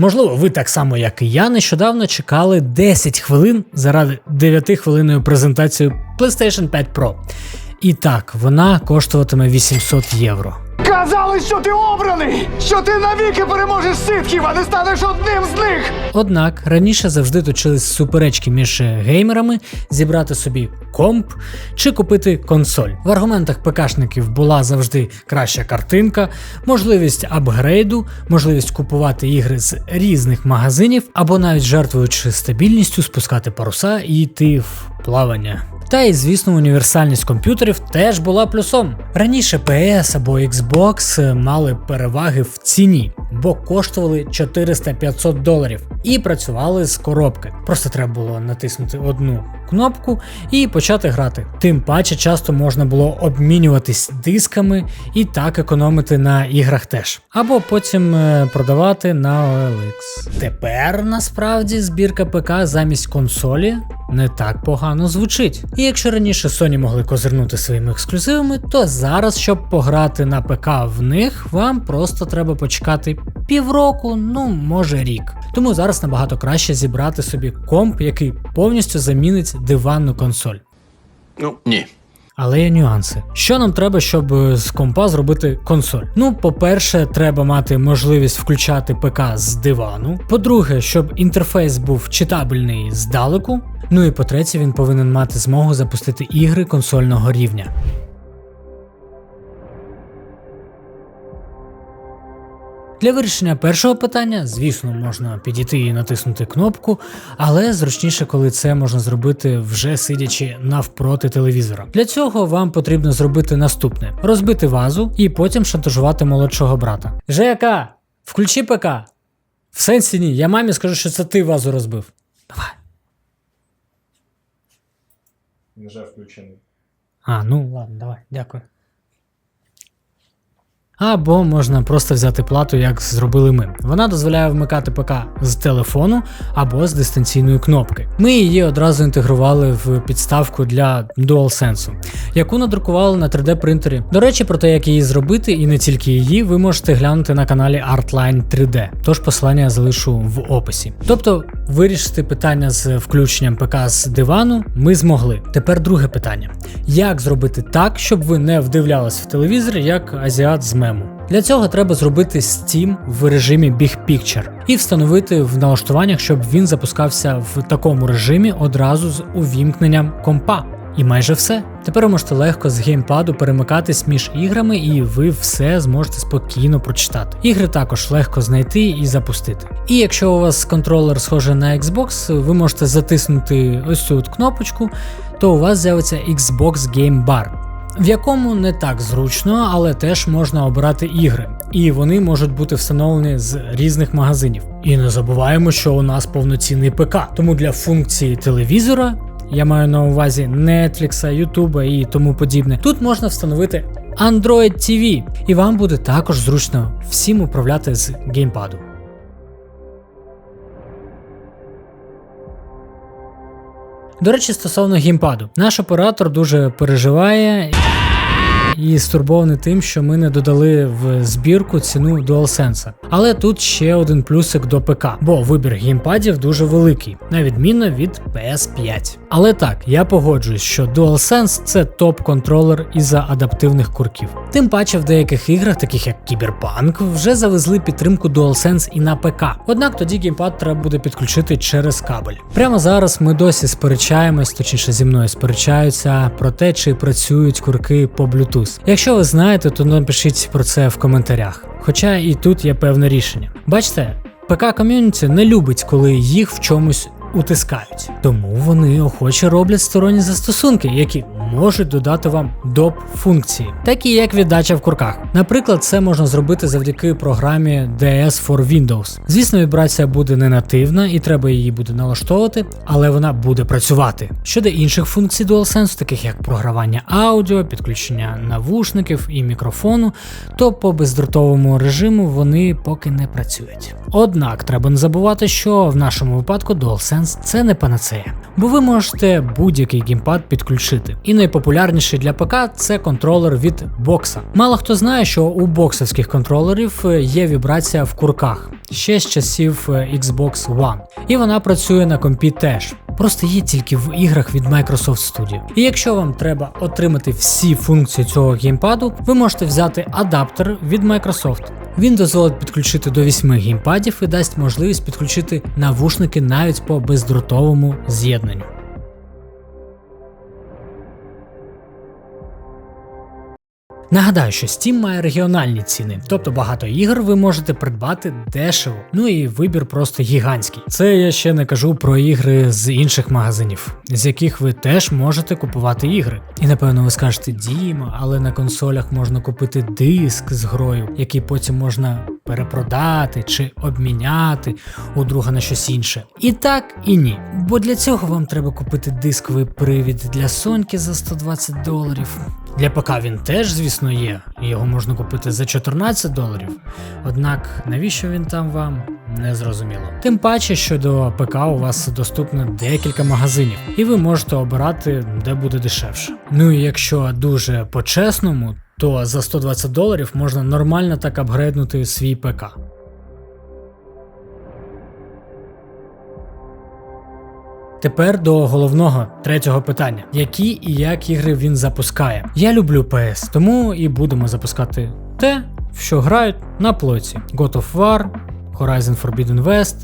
Можливо, ви так само, як і я, нещодавно чекали 10 хвилин заради 9 хвилиною презентації PlayStation 5 Pro. І так, вона коштуватиме 800 євро. Казали, що ти обраний! Що ти навіки переможеш ситхів, а не станеш одним з них! Однак раніше завжди точились суперечки між геймерами зібрати собі комп чи купити консоль. В аргументах ПКшників була завжди краща картинка, можливість апгрейду, можливість купувати ігри з різних магазинів, або навіть жертвуючи стабільністю спускати паруса і йти в плавання. Та й звісно, універсальність комп'ютерів теж була плюсом. Раніше PS або Xbox мали переваги в ціні, бо коштували 400-500 доларів і працювали з коробки. Просто треба було натиснути одну кнопку і почати грати. Тим паче часто можна було обмінюватись дисками і так економити на іграх теж. Або потім е, продавати на OLX. Тепер насправді збірка ПК замість консолі не так погано звучить. І якщо раніше Sony могли козирнути своїми ексклюзивами, то зараз, щоб пограти на ПК в них, вам просто треба почекати півроку, ну може рік. Тому зараз набагато краще зібрати собі комп, який повністю замінить диванну консоль. Ну, ні. Але є нюанси. Що нам треба, щоб з компа зробити консоль? Ну, по-перше, треба мати можливість включати ПК з дивану. По-друге, щоб інтерфейс був читабельний здалеку. Ну і по-третє, він повинен мати змогу запустити ігри консольного рівня. Для вирішення першого питання, звісно, можна підійти і натиснути кнопку, але зручніше, коли це можна зробити вже сидячи навпроти телевізора. Для цього вам потрібно зробити наступне: розбити вазу і потім шантажувати молодшого брата. ЖК, включи ПК. В сенсі ні, я мамі скажу, що це ти вазу розбив. Давай. Вже включений. А, ну ладно, давай, дякую. Або можна просто взяти плату, як зробили ми. Вона дозволяє вмикати ПК з телефону або з дистанційної кнопки. Ми її одразу інтегрували в підставку для DualSense, яку надрукували на 3D принтері. До речі, про те, як її зробити, і не тільки її, ви можете глянути на каналі Artline 3D, тож посилання я залишу в описі. Тобто, вирішити питання з включенням ПК з дивану ми змогли. Тепер друге питання: як зробити так, щоб ви не вдивлялись в телевізор як азіат з мему? Для цього треба зробити Steam в режимі Big Picture і встановити в налаштуваннях, щоб він запускався в такому режимі одразу з увімкненням компа. І майже все. Тепер ви можете легко з геймпаду перемикатись між іграми, і ви все зможете спокійно прочитати. Ігри також легко знайти і запустити. І якщо у вас контролер схожий на Xbox, ви можете затиснути ось цю кнопочку, то у вас з'явиться Xbox Game Bar в якому не так зручно, але теж можна обирати ігри, і вони можуть бути встановлені з різних магазинів. І не забуваємо, що у нас повноцінний ПК, тому для функції телевізора. Я маю на увазі Netflix, YouTube і тому подібне. Тут можна встановити Android TV, і вам буде також зручно всім управляти з геймпаду. До речі, стосовно геймпаду, наш оператор дуже переживає і стурбований тим, що ми не додали в збірку ціну DualSense. Але тут ще один плюсик до ПК, бо вибір геймпадів дуже великий, на відміну від PS5. Але так, я погоджуюсь, що DualSense це топ-контролер із-за адаптивних курків. Тим паче в деяких іграх, таких як Cyberpunk, вже завезли підтримку DualSense і на ПК. Однак тоді геймпад треба буде підключити через кабель. Прямо зараз ми досі сперечаємось, точніше зі мною сперечаються про те, чи працюють курки по Bluetooth. Якщо ви знаєте, то напишіть про це в коментарях. Хоча і тут є певне рішення. Бачите, ПК ком'юніті не любить, коли їх в чомусь утискають. Тому вони охоче роблять сторонні застосунки, які можуть додати вам доп функції, такі як віддача в курках. Наприклад, це можна зробити завдяки програмі DS for Windows. Звісно, вібрація буде не нативна і треба її буде налаштовувати, але вона буде працювати. Щодо інших функцій DualSense, таких як програвання аудіо, підключення навушників і мікрофону, то по бездротовому режиму вони поки не працюють. Однак треба не забувати, що в нашому випадку DualSense це не панацея, бо ви можете будь-який геймпад підключити. І найпопулярніший для ПК це контролер від бокса. Мало хто знає, що у боксовських контролерів е, є вібрація в курках ще з часів е, Xbox One, і вона працює на компі теж. Просто є тільки в іграх від Microsoft Studio. І якщо вам треба отримати всі функції цього геймпаду, ви можете взяти адаптер від Microsoft. Він дозволить підключити до 8 геймпадів і дасть можливість підключити навушники навіть по бездротовому з'єднанню. Нагадаю, що Steam має регіональні ціни, тобто багато ігор ви можете придбати дешево. Ну і вибір просто гігантський. Це я ще не кажу про ігри з інших магазинів, з яких ви теж можете купувати ігри. І напевно ви скажете Діма, але на консолях можна купити диск з грою, який потім можна перепродати чи обміняти у друга на щось інше. І так, і ні. Бо для цього вам треба купити дисковий привід для Соньки за 120 доларів. Для ПК він теж, звісно, є, його можна купити за 14 доларів. Однак навіщо він там вам не зрозуміло. Тим паче, що до ПК у вас доступно декілька магазинів, і ви можете обирати, де буде дешевше. Ну і якщо дуже по-чесному, то за 120 доларів можна нормально так апгрейднути свій ПК. Тепер до головного третього питання: які і як ігри він запускає. Я люблю PS, тому і будемо запускати те, що грають на плоці: God of War, Horizon Forbidden West,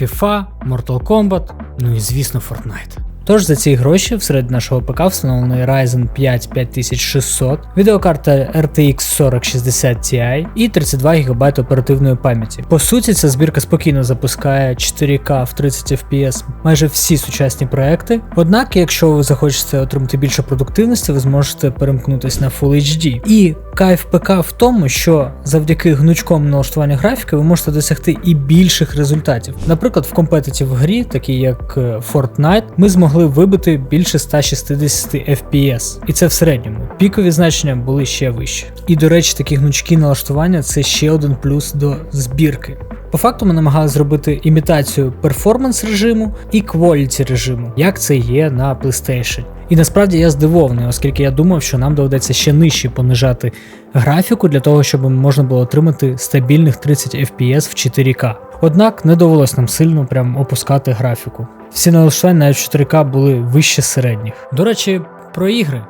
FIFA, Mortal Kombat, ну і звісно Fortnite. Тож за ці гроші всередині нашого ПК встановлений Ryzen 5 5600, відеокарта RTX 4060 Ti і 32 ГБ оперативної пам'яті. По суті, ця збірка спокійно запускає 4К в 30 FPS майже всі сучасні проекти. Однак, якщо ви захочете отримати більше продуктивності, ви зможете перемкнутися на Full HD. І кайф ПК в тому, що завдяки гнучкому налаштуванню графіки ви можете досягти і більших результатів. Наприклад, в компетитів грі, такі як е, Fortnite, ми змогли вибити більше 160 FPS. І це в середньому. Пікові значення були ще вищі. І до речі, такі гнучкі налаштування це ще один плюс до збірки. По факту ми намагалися зробити імітацію перформанс режиму і quality режиму, як це є на PlayStation. І насправді я здивований, оскільки я думав, що нам доведеться ще нижче понижати графіку для того, щоб можна було отримати стабільних 30 FPS в 4К. Однак не довелось нам сильно прям опускати графіку. Всі налаштування навіть в 4К були вище середніх. До речі, про ігри.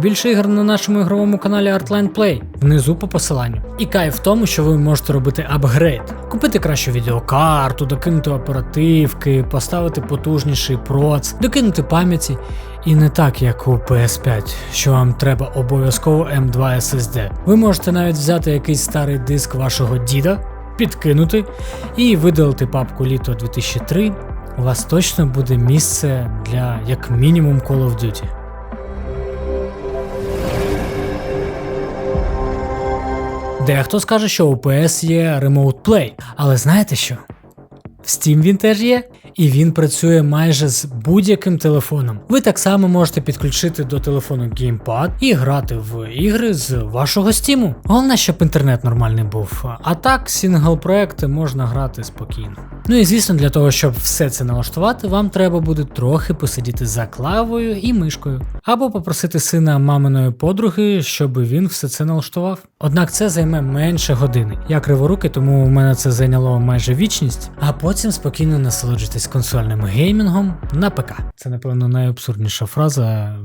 Більше ігор на нашому ігровому каналі Artline Play внизу по посиланню. І кайф в тому, що ви можете робити апгрейд, купити кращу відеокарту, докинути оперативки, поставити потужніший проц, докинути пам'яті. І не так, як у PS5, що вам треба обов'язково M2 SSD. Ви можете навіть взяти якийсь старий диск вашого діда, підкинути і видалити папку літо 2003. У вас точно буде місце для як мінімум Call of Duty. Дехто скаже, що у PS є Remote Play, але знаєте що? В Steam він теж є, і він працює майже з будь-яким телефоном. Ви так само можете підключити до телефону геймпад і грати в ігри з вашого Steam. Головне, щоб інтернет нормальний був. А так, сінгл проекти можна грати спокійно. Ну і звісно, для того, щоб все це налаштувати, вам треба буде трохи посидіти за клавою і мишкою, або попросити сина маминої подруги, щоб він все це налаштував. Однак це займе менше години. Я криворуки, тому у мене це зайняло майже вічність, а потім спокійно насолоджуйтесь консольним геймінгом на ПК. Це, напевно, найабсурдніша фраза.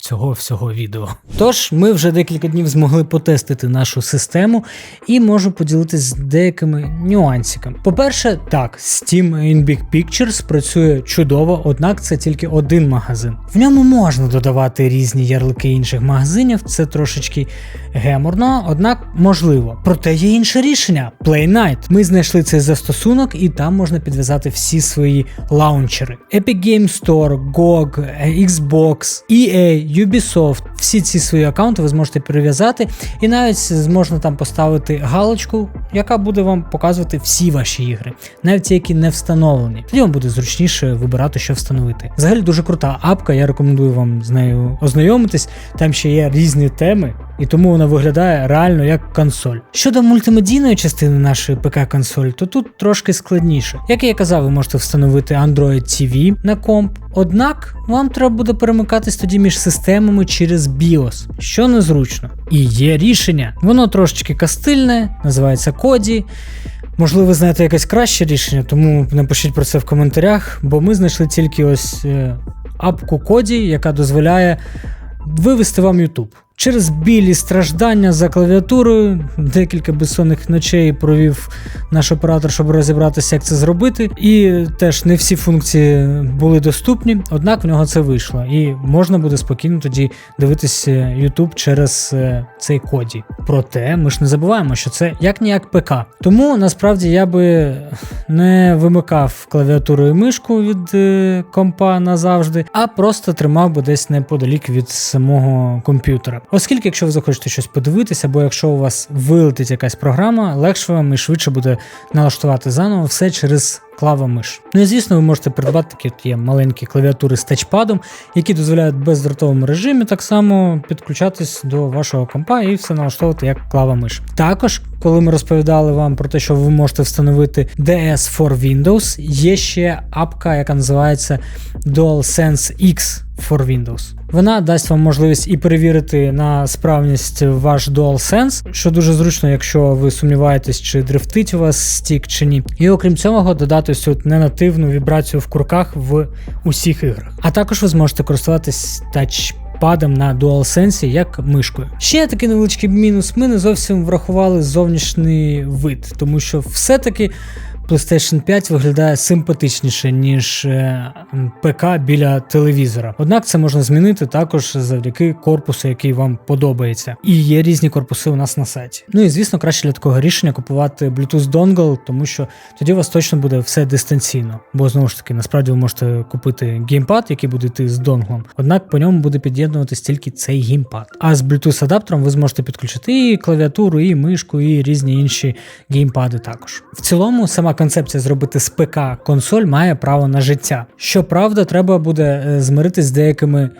Цього всього відео. Тож, ми вже декілька днів змогли потестити нашу систему і можу поділитися деякими нюансиками. По-перше, так, Steam in Big Pictures працює чудово, однак це тільки один магазин. В ньому можна додавати різні ярлики інших магазинів, це трошечки геморно, однак можливо. Проте є інше рішення Play Night. Ми знайшли цей застосунок, і там можна підв'язати всі свої лаунчери: Epic Game Store, GOG, Xbox, EA, Ubisoft. Всі ці свої аккаунти ви зможете прив'язати, і навіть зможна там поставити галочку, яка буде вам показувати всі ваші ігри, навіть ті, які не встановлені. Тоді вам буде зручніше вибирати, що встановити. Взагалі дуже крута апка, я рекомендую вам з нею ознайомитись. Там ще є різні теми, і тому вона виглядає реально як консоль. Щодо мультимедійної частини нашої ПК-консолі, то тут трошки складніше. Як я казав, ви можете встановити Android TV на комп, однак вам треба буде перемикатись тоді між системами через BIOS, що незручно. І є рішення. Воно трошечки кастильне, називається Коді. Можливо, ви знаєте якесь краще рішення, тому напишіть про це в коментарях, бо ми знайшли тільки ось е, апку Коді, яка дозволяє вивести вам YouTube. Через білі страждання за клавіатурою, декілька безсонних ночей провів наш оператор, щоб розібратися, як це зробити. І теж не всі функції були доступні, однак в нього це вийшло. І можна буде спокійно тоді дивитися YouTube через е, цей коді. Проте ми ж не забуваємо, що це як ніяк ПК. Тому насправді я би не вимикав клавіатуру і мишку від е, компа назавжди, а просто тримав би десь неподалік від самого комп'ютера. Оскільки, якщо ви захочете щось подивитися, або якщо у вас вилетить якась програма, легше вам і швидше буде налаштувати заново все через клава миш. Ну і звісно, ви можете придбати такі от є маленькі клавіатури з тачпадом, які дозволяють бездротовому режимі так само підключатись до вашого компа і все налаштовувати як клава миш. Також, коли ми розповідали вам про те, що ви можете встановити DS for Windows, є ще апка, яка називається DualSense X for Windows. Вона дасть вам можливість і перевірити на справність ваш DualSense, що дуже зручно, якщо ви сумніваєтесь, чи дрифтить у вас стік чи ні. І окрім цього, додати ось цю ненативну вібрацію в курках в усіх іграх. А також ви зможете користуватись тач. Падом на DualSense як мишкою. Ще такий невеличкий мінус. Ми не зовсім врахували зовнішній вид, тому що все-таки PlayStation 5 виглядає симпатичніше, ніж е, ПК біля телевізора. Однак це можна змінити також завдяки корпусу, який вам подобається. І є різні корпуси у нас на сайті. Ну і звісно, краще для такого рішення купувати Bluetooth Dongle, тому що тоді у вас точно буде все дистанційно. Бо знову ж таки, насправді ви можете купити геймпад, який буде йти з донглом. Однак по ньому буде під'єднуватись тільки цей геймпад. А з Bluetooth адаптером ви зможете підключити і клавіатуру, і мишку, і різні інші геймпади також. В цілому, сама концепція зробити з ПК консоль має право на життя. Щоправда, треба буде е, змиритись з деякими.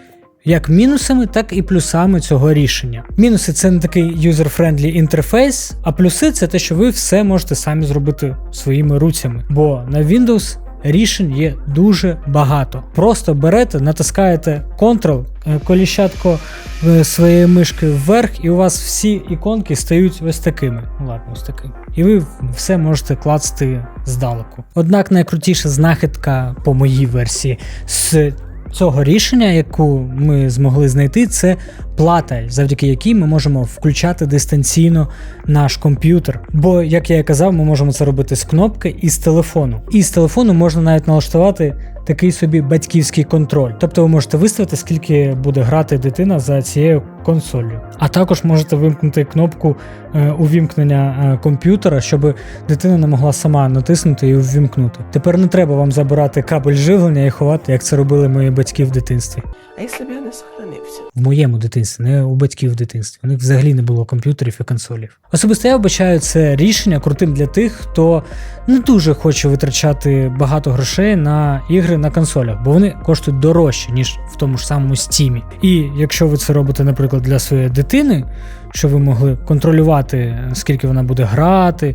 Як мінусами, так і плюсами цього рішення. Мінуси це не такий юзер-френдлі інтерфейс, а плюси це те, що ви все можете самі зробити своїми руцями. Бо на Windows рішень є дуже багато. Просто берете, натискаєте Ctrl, е, коліщатко е, своєї мишки вверх, і у вас всі іконки стають ось такими. Ну ладно, ось такими. І ви все можете клацати здалеку. Однак найкрутіша знахідка по моїй версії з цього рішення, яку ми змогли знайти, це плата, завдяки якій ми можемо включати дистанційно наш комп'ютер. Бо, як я і казав, ми можемо це робити з кнопки і з телефону. І з телефону можна навіть налаштувати такий собі батьківський контроль. Тобто ви можете виставити, скільки буде грати дитина за цією консолью. А також можете вимкнути кнопку е, увімкнення е, комп'ютера, щоб дитина не могла сама натиснути і увімкнути. Тепер не треба вам забирати кабель живлення і ховати, як це робили мої батьки в дитинстві. А бы я не сохранився? В моєму дитинстві, не у батьків в дитинстві. У них взагалі не було комп'ютерів і консолів. Особисто я вбачаю це рішення крутим для тих, хто не дуже хоче витрачати багато грошей на ігри на консолях, бо вони коштують дорожче, ніж в тому ж самому Стімі. І якщо ви це робите, наприклад, для своєї дитини, щоб ви могли контролювати, скільки вона буде грати,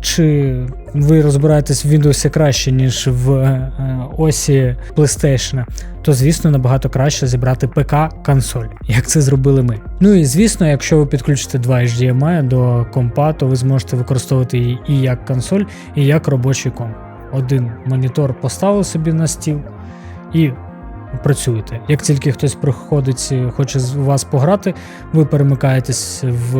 чи ви розбираєтесь в Windows краще, ніж в е, осі PlayStation, то звісно набагато краще зібрати ПК-консоль, як це зробили ми. Ну і звісно, якщо ви підключите два HDMI до компа, то ви зможете використовувати її і як консоль, і як робочий комп. Один монітор поставили собі на стіл і працюєте. Як тільки хтось приходить, хоче з вас пограти, ви перемикаєтесь в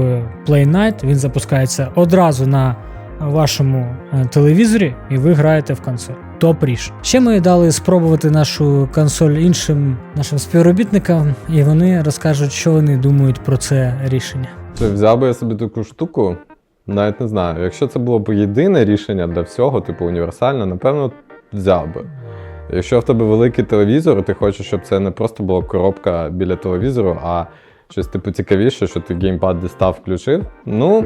Play Night, він запускається одразу на вашому е, телевізорі, і ви граєте в консоль. Топ ріш. Ще ми дали спробувати нашу консоль іншим нашим співробітникам, і вони розкажуть, що вони думають про це рішення. Чи взяв би я собі таку штуку? Навіть не знаю. Якщо це було б єдине рішення для всього, типу універсальне, напевно, взяв би. Якщо в тебе великий телевізор, ти хочеш, щоб це не просто була коробка біля телевізору, а щось типу цікавіше, що ти геймпад дістав, включив, ну,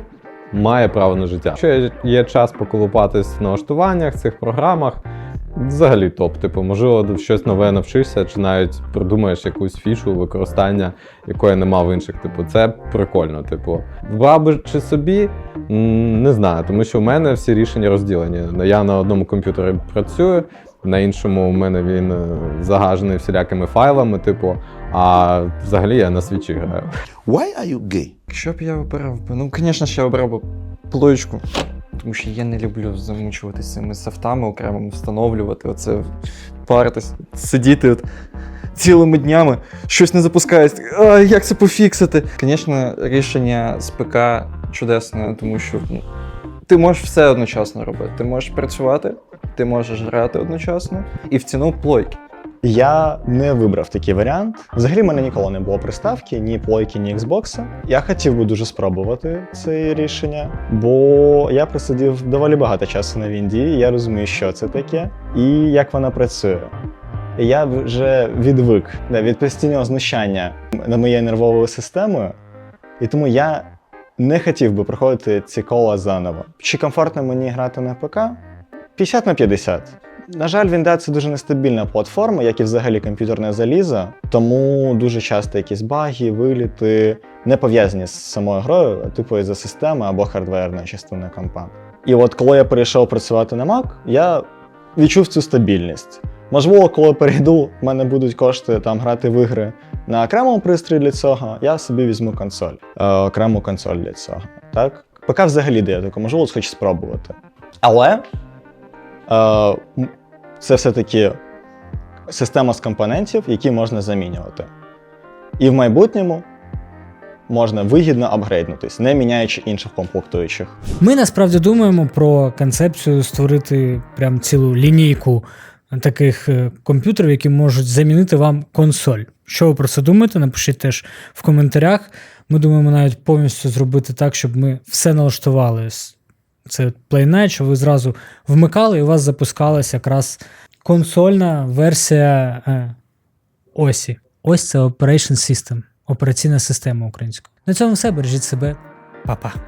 має право на життя. Якщо є- час поколупатись в налаштуваннях, цих програмах, взагалі топ. Типу, можливо, щось нове навчишся, чи навіть придумаєш якусь фішу використання, якої нема в інших. Типу, це прикольно. Типу, брав би чи собі, не знаю, тому що в мене всі рішення розділені. Я на одному комп'ютері працюю, на іншому у мене він е, загажений всілякими файлами, типу, а взагалі я на свічі граю. Why are you gay? Що б я обирав би? Ну, звісно ж, я обрав би плоєчку. Тому що я не люблю замучуватися цими софтами окремо встановлювати, оце паритись, сидіти от цілими днями, щось не запускається. А, як це пофіксити? Звісно, рішення з ПК чудесне, тому що ну, ти можеш все одночасно робити. Ти можеш працювати, ти можеш грати одночасно, і в ціну плойки. Я не вибрав такий варіант. Взагалі, в мене ніколи не було приставки, ні плойки, ні Xbox. Я хотів би дуже спробувати це рішення, бо я просидів доволі багато часу на Вінді, я розумію, що це таке і як вона працює. Я вже відвик да, від постійного знущання над моєю нервовою системою, і тому я не хотів би проходити ці кола заново. Чи комфортно мені грати на ПК? 50 на 50. На жаль, Вінда це дуже нестабільна платформа, як і взагалі комп'ютерне залізо, тому дуже часто якісь баги, виліти не пов'язані з самою грою, а типу із-за системи або хардверної частини компа. І от коли я перейшов працювати на Mac, я відчув цю стабільність. Можливо, коли перейду, в мене будуть кошти там грати в ігри на окремому пристрої для цього, я собі візьму консоль, е, окрему консоль для цього. Так? Поки взагалі дає таку можливість, хочу спробувати. Але це все-таки система з компонентів, які можна замінювати. І в майбутньому можна вигідно апгрейднутись, не міняючи інших комплектуючих. Ми насправді думаємо про концепцію створити прям цілу лінійку таких е, комп'ютерів, які можуть замінити вам консоль. Що ви про це думаєте? Напишіть теж в коментарях. Ми думаємо навіть повністю зробити так, щоб ми все налаштували. Це Play що ви зразу вмикали і у вас запускалася якраз консольна версія е, осі. Ось це Operation System, операційна система українською. На цьому все. Бережіть себе. Па-па.